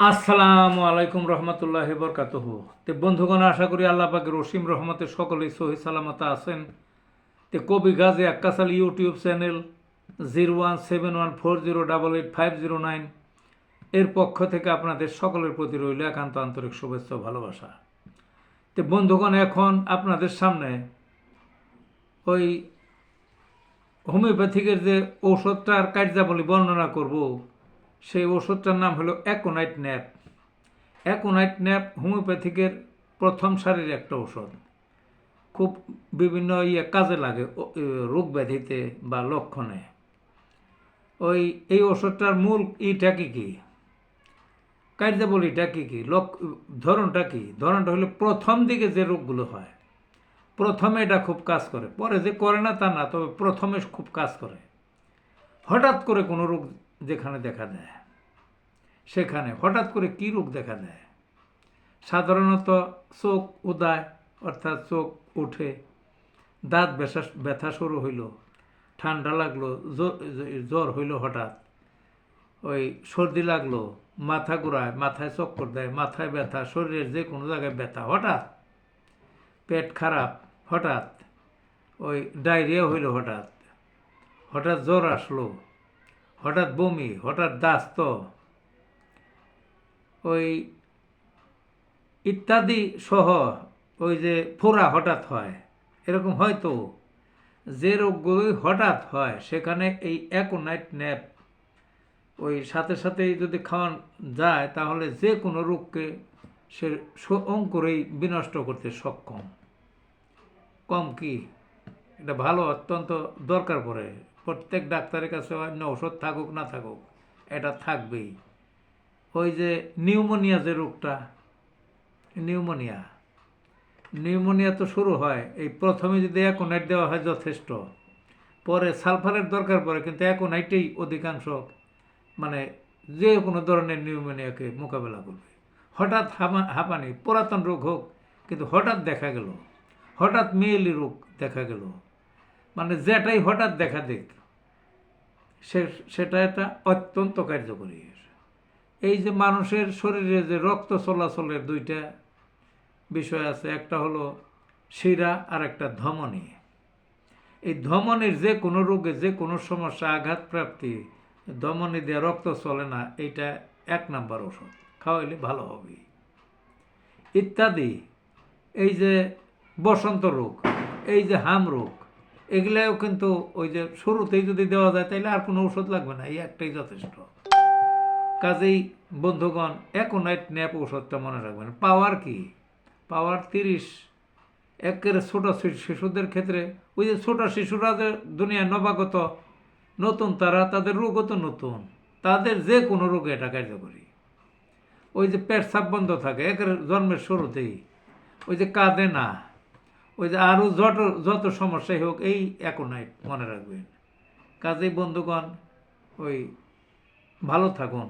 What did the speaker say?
আসসালামু আলাইকুম রহমতুল্লাহ বরকাতহ। তে বন্ধুগণ, আশা করি আল্লাহ পাকের রসিম রহমতে সকলেই সহি সালামত আছেন। তে কবি Gazi Akkasal YouTube channel zero one seven one four zero double eight five zero nine এর পক্ষ থেকে আপনাদের সকলের প্রতি রইল একান্ত আন্তরিক শুভেচ্ছা ভালোবাসা। তে বন্ধুগণ, এখন আপনাদের সামনে ওই হোমিওপ্যাথিকের যে ঔষধটার কার্যাবলী বর্ণনা করব। সেই ওষুধটার নাম হলো অ্যাকোনাইট ন্যাপ। অ্যাকোনাইট ন্যাপ হোমিওপ্যাথিকের প্রথম সারির একটা ওষুধ। খুব বিভিন্ন ইয়ে কাজে লাগে রোগ ব্যাধিতে বা লক্ষণে। ওই, এই ওষুধটার মূল ইটা কি কি? কার্যাবলীটা কী কী? লক ধরনটা কী? ধরনটা হলো প্রথম দিকে যে রোগগুলো হয়, প্রথমে এটা খুব কাজ করে। পরে যে করে না তা না, তবে প্রথমে খুব কাজ করে। হঠাৎ করে কোনো রোগ যেখানে দেখা দেয়। সেখানে হঠাৎ করে কী রোগ দেখা দেয়? সাধারণত চোখ উদায়, অর্থাৎ চোখ উঠে, দাঁত ব্যথা ব্যথা শুরু হইল, ঠান্ডা লাগল জ্বর- হইল হঠাৎ। ওই সর্দি লাগল, মাথা ঘুরায়, মাথায় চক্কর দেয়, মাথায় ব্যথা, শরীরের যে কোনো জায়গায় ব্যথা, হঠাৎ? পেট খারাপ, হঠাৎ? ওই ডায়রিয়া হইল হঠাৎ। হঠাৎ জ্বর আসলো হঠাৎ বমি, হঠাৎ দাস্ত, ওই ইত্যাদি সহ ওই যে ফোড়া হঠাৎ হয়। এরকম হয়তো যে রোগগুলোই হঠাৎ হয়, সেখানে এই অ্যাকোনাইট ন্যাপ, ওই সাথে সাথেই যদি খাওয়ান যায়, তাহলে যে কোনো রোগকে সে অঙ্কুরেই বিনষ্ট করতে সক্ষম। কম কি? এটা ভালো অত্যন্ত দরকার পড়ে। প্রত্যেক ডাক্তারের কাছে অন্য ওষুধ থাকুক, না থাকুক, এটা থাকবেই। ওই যে নিউমোনিয়া যে রোগটা, নিউমোনিয়া নিউমোনিয়া তো শুরু হয়, এই প্রথমে যদি অ্যাকোনাইট দেওয়া হয় যথেষ্ট, পরে সালফারের দরকার পড়ে, কিন্তু অ্যাকোনাইটেই অধিকাংশ মানে যে কোনো ধরনের নিউমোনিয়াকে মোকাবেলা করবে। হঠাৎ হাঁপানি, পুরাতন রোগ হোক, কিন্তু হঠাৎ দেখা গেল, হঠাৎ মেয়েলি রোগ দেখা গেল মানে যেটাই হঠাৎ দেখা দেখ সে, সেটা একটা অত্যন্ত কার্যকরী। এই যে মানুষের শরীরে যে রক্ত চলাচলের দুইটা বিষয় আছে, একটা হলো শিরা আর একটা ধমনী। এই ধমনীর যে কোনো রোগে যে কোনো সমস্যা আঘাত প্রাপ্তি ধমনী দিয়ে রক্ত চলে না, এইটা এক নাম্বার ওষুধ খাওয়াইলে ভালো হবে। ইত্যাদি। এই যে বসন্ত রোগ, এই যে হাম রোগ এগুলাও কিন্তু ওই যে শুরুতেই যদি দেওয়া যায় তাহলে আর কোনো ওষুধ লাগবে না, এই একটাই যথেষ্ট। কাজেই বন্ধুগণ অ্যাকোনাইট ন্যাপ ওষুধটা মনে রাখবেন। পাওয়ার কি? পাওয়ার তিরিশ। একের ছোটো শিশুদের ক্ষেত্রে ওই যে ছোটো শিশুরা যে দুনিয়ায় নবাগত, নতুন তারা, তাদের রোগও তো নতুন। তাদের যে কোনো রোগে এটা কার্যকরী। ওই যে পেট সাপ বন্ধ থাকে একের জন্মের শুরুতেই। ওই যে কাঁদে না। ওই যে আরও যত যত সমস্যাই হোক, এই অ্যাকোনাইট মনে রাখবেন। কাজেই বন্ধুগণ, ওই ভালো থাকুন।